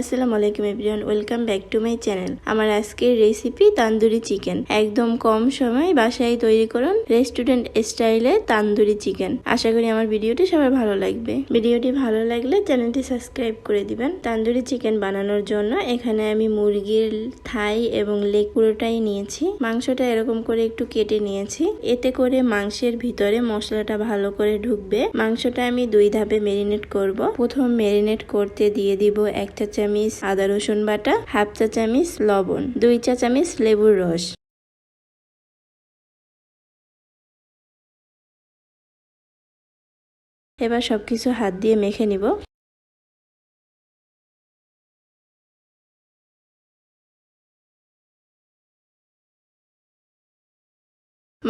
আসসালামু আলাইকুম everyone, welcome back to my channel. আমার আজকের রেসিপি তান্দুরি চিকেন। একদম কম সময় বাসায় তৈরি করুন রেস্টুরেন্ট স্টাইলে তান্দুরি চিকেন। আশা করি আমার ভিডিওটি সবার ভালো লাগবে। ভিডিওটি ভালো লাগলে চ্যানেলটি সাবস্ক্রাইব করে দিবেন। তান্দুরি চিকেন বানানোর জন্য এখানে আমি মুরগির থাই এবং লেগ পুরোটাই নিয়েছি। মাংসটা এরকম করে একটু কেটে নিয়েছি। এতে করে মাংসের ভিতরে মশলাটা ভালো করে ঢুকবে। মাংসটা আমি দুই ধাপে মেরিনেট করব। প্রথম মেরিনেট করতে দিয়ে দিব একটা চা চামচ আদা রসুন বাটা, হাফ চা চামচ লবণ, দুই চা চামচ লেবুর রস। এবার সবকিছু হাত দিয়ে মেখে নিব।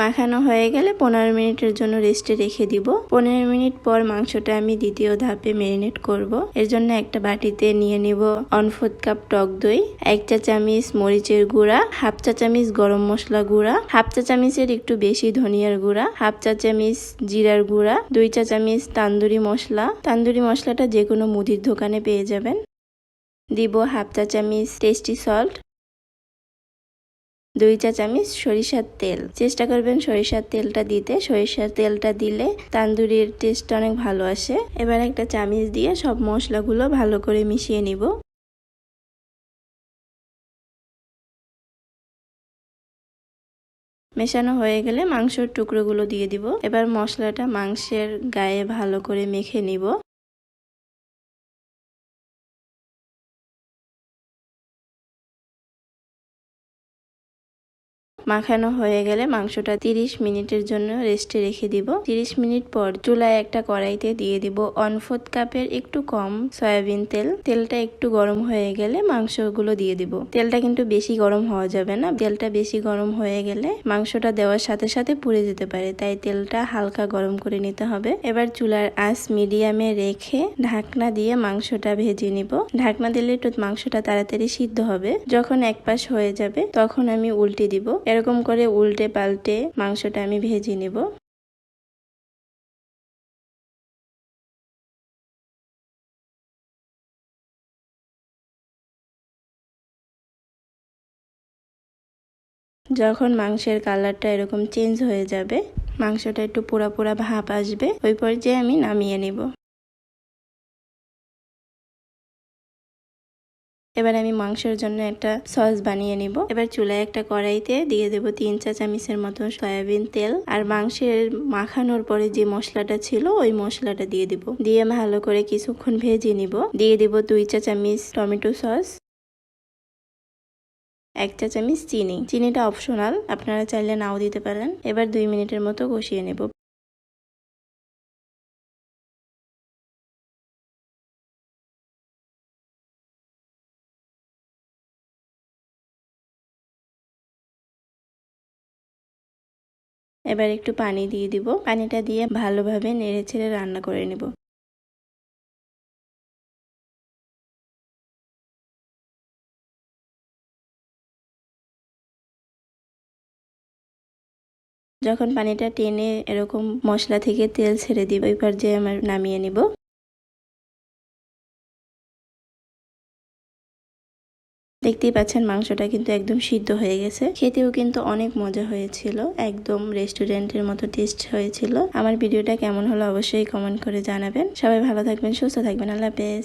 মাখানো হয়ে গেলে পনেরো মিনিটের জন্য রেস্টে রেখে দিব। পনেরো মিনিট পর মাংসটা আমি দ্বিতীয় ধাপে ম্যারিনেট করব। এর জন্য একটা বাটিতে নিয়ে নিব অনফোর্থ কাপ টক দই, এক চা চামিচ মরিচের গুঁড়া, হাফ চা চামিচ গরম মশলা গুঁড়া, হাফ চা চামিচের একটু বেশি ধনিয়ার গুঁড়া, হাফ চা চামিচ জিরার গুঁড়া, দুই চা চামিচ তান্দুরি মশলা। তান্দুরি মশলাটা যে কোনো মুদির দোকানে পেয়ে যাবেন। দিব হাফ চা চামিচ টেস্টি সল্ট দুই চা চামচ সরিষার তেল। চেষ্টা করবেন সরিষার তেলটা দিতে। সরিষার তেলটা দিলে তান্দুরির টেস্ট অনেক ভালো আসে। এবার একটা চামিচ দিয়ে সব মশলাগুলো ভালো করে মিশিয়ে নিব। মেশানো হয়ে গেলে মাংসর টুকরোগুলো দিয়ে দিব। এবার মশলাটা মাংসের গায়ে ভালো করে মেখে নিব। মাখানো হয়ে গেলে মাংসটা 30 মিনিটের জন্য রেস্টে রেখে দিব। 30 মিনিট পর চুলায় একটা কড়াইতে দিয়ে দিব অনফোর্থ কাপের একটু কম সয়াবিন তেল। তেলটা একটু গরম হয়ে গেলে মাংসগুলো দিয়ে দিব। তেলটা কিন্তু বেশি গরম হওয়া যাবে না। তেলটা বেশি গরম হয়ে গেলে মাংসটা দেওয়ার সাথে সাথে পুড়ে যেতে পারে, তাই তেলটা হালকা গরম করে নিতে হবে। এবার চুলার আঁচ মিডিয়ামে রেখে ঢাকনা দিয়ে মাংসটা ভেজে নিব। ঢাকনা দিলে একটু মাংসটা তাড়াতাড়ি সিদ্ধ হবে। যখন এক পাশ হয়ে যাবে তখন আমি উল্টে দিব। এরকম করে উল্টে পাল্টে মাংসটা আমি ভেজে নেব। যখন মাংসের কালারটা এরকম চেঞ্জ হয়ে যাবে, মাংসটা একটু পোড়া পোড়া ভাপ আসবে, ওই পর্যায়ে আমি নামিয়ে নেব। এবার আমি মাংসের জন্য একটা সস বানিয়ে নিব। এবার চুলায় একটা কড়াইতে দিয়ে দেব তিন চা চামিচের মতো সয়াবিন তেল। আর মাংসের মাখানোর পরে যে মশলাটা ছিল, ওই মশলাটা দিয়ে দিব। দিয়ে ভালো করে কিছুক্ষণ ভেজে নিব। দিয়ে দিব দুই চা চামিচ টমেটো সস, এক চা চামিচ চিনি। চিনিটা অপশনাল, আপনারা চাইলে নাও দিতে পারেন। এবার দুই মিনিটের মতো কষিয়ে নেব। এবার একটু পানি দিয়ে দিব। পানিটা দিয়ে ভালোভাবে নেড়ে ছেড়ে রান্না করে নেব। যখন পানিটা টেনে এরকম মশলা থেকে তেল ছেড়ে দিব, এবার যে আমার নামিয়ে নিব। দেখতেই পাচ্ছেন মাংসটা কিন্তু একদম সিদ্ধ হয়ে গেছে। খেতেও কিন্তু অনেক মজা হয়েছিল। একদম রেস্টুরেন্টের মতো টেস্ট হয়েছিল। আমার ভিডিওটা কেমন হলো অবশ্যই কমেন্ট করে জানাবেন। সবাই ভালো থাকবেন, সুস্থ থাকবেন। আল্লাহ হাফেজ।